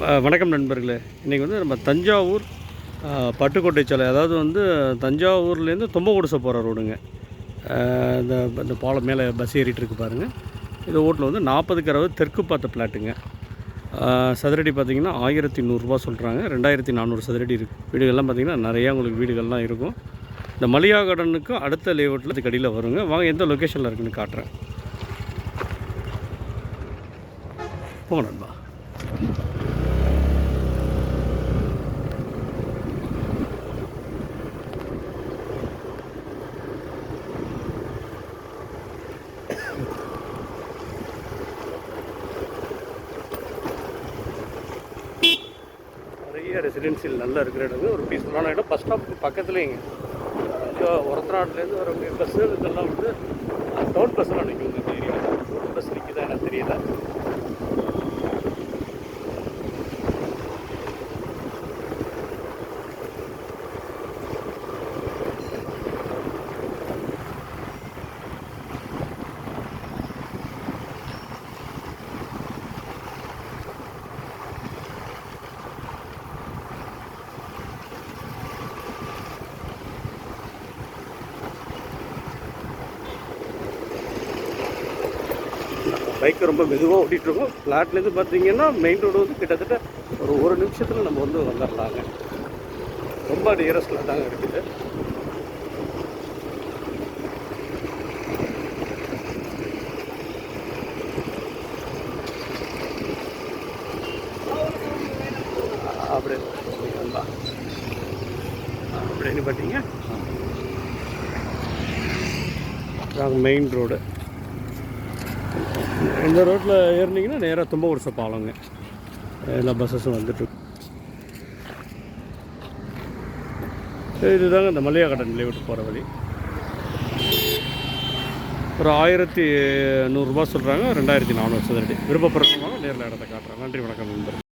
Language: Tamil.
வணக்கம் நண்பர்களே. இன்றைக்கி வந்து நம்ம தஞ்சாவூர் பட்டுக்கோட்டை சாலை அதாவது வந்து தஞ்சாவூர்லேருந்து தும்பகுடிசை போகிற ரோடுங்க. இந்த இந்த பாலம் மேலே பஸ் ஏறிட்டு இருக்கு பாருங்கள் இந்த ஓட்டில் வந்து நாற்பதுக்கு அறுபது தெற்கு பார்த்த பிளாட்டுங்க. சதுரடி பார்த்திங்கன்னா ஆயிரத்தி நூறுரூவா சொல்கிறாங்க ரெண்டாயிரத்தி நானூறு சதுரடி இருக்குது வீடுகள்லாம் பார்த்திங்கன்னா நிறையா உங்களுக்கு வீடுகள்லாம் இருக்கும். இந்த மலியா கடனுக்கும் அடுத்த லேஅவுட்டில் அதுக்கு அடியில் வருங்க. வாங்க எந்த லொக்கேஷனில் இருக்குன்னு காட்டுறேன். போங்க நண்பா. நிறைய ரெசிடென்சியல் நல்லா இருக்கிற இடம் ஒரு பீஸ்ஃபுல்லான இடம். பஸ் ஸ்டாப் பக்கத்துலேங்க. கொஞ்சம் ஒரத்தநாட்டிலேருந்து வரவங்க பஸ்ஸு இதெல்லாம் வந்து டவுன் பஸ்ஸெல்லாம் நிற்குங்க இந்த டவுன் பஸ் நிற்குதா எனக்கு தெரியல. பைக் ரொம்ப மெதுவாக ஓட்டிகிட்ருக்கோம் ஃப்ளாட்லேருந்து பார்த்தீங்கன்னா மெயின் ரோடு வந்து கிட்டத்தட்ட ஒரு ஒரு நிமிஷத்தில் நம்ம வந்து வந்துடலாங்க ரொம்ப நியரஸ்டில் தாங்க இருக்குது. அப்படியே அப்படின்னு பார்த்தீங்க மெயின் ரோடு இந்த ரோட்டில் ஏறினீங்கன்னா நேராக தும்ப வருஷம் பாலங்க. எல்லா பஸ்ஸஸும் வந்துட்டு இதுதாங்க இந்த மல்லிகா கடன் விட்டு போகிற வழி. ஒரு ஆயிரத்தி நூறுரூபா சொல்கிறாங்க ரெண்டாயிரத்தி நானூறு சதுரடி. விருப்பப்படுறவங்க நேரில் இடத்த காட்டுறேன் நன்றி வணக்கம் நண்பர்